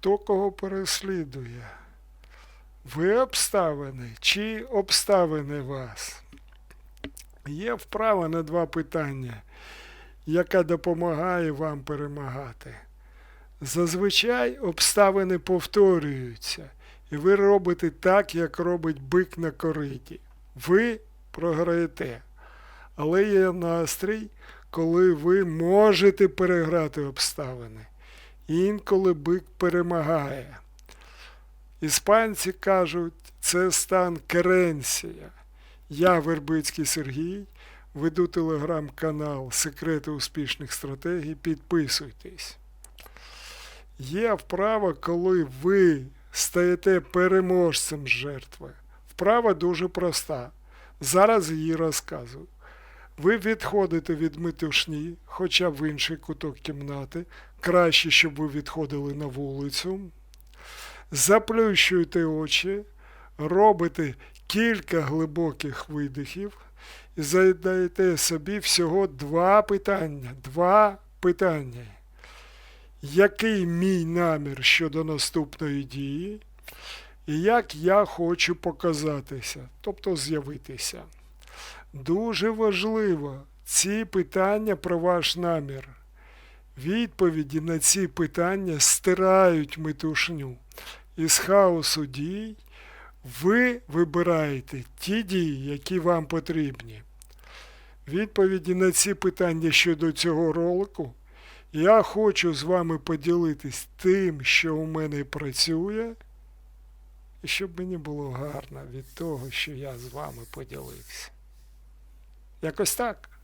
Хто кого переслідує? Ви обставини чи обставини вас? Є вправа на два питання, яка допомагає вам перемагати. Зазвичай обставини повторюються, і ви робите так, як робить бик на кориті. Ви програєте. Але є настрій, коли ви можете переграти обставини. Інколи бик перемагає. Іспанці кажуть, це стан керенція. Я, Вербицький Сергій, веду телеграм-канал Секрети успішних стратегій. Підписуйтесь. Є вправа, коли ви стаєте переможцем жертви. Вправа дуже проста. Зараз її розказую. Ви відходите від метушні, хоча в інший куток кімнати. Краще, щоб ви відходили на вулицю. Заплющуєте очі, робите кілька глибоких видихів і задаєте собі всього два питання. Два питання. Який мій намір щодо наступної дії? І як я хочу показатися, тобто з'явитися. Дуже важливо ці питання про ваш намір. Відповіді на ці питання стирають метушню. Із хаосу дій ви вибираєте ті дії, які вам потрібні. Відповіді на ці питання щодо цього ролику я хочу з вами поділитись тим, що у мене працює, і щоб мені було гарно від того, що я з вами поділився. Якось так.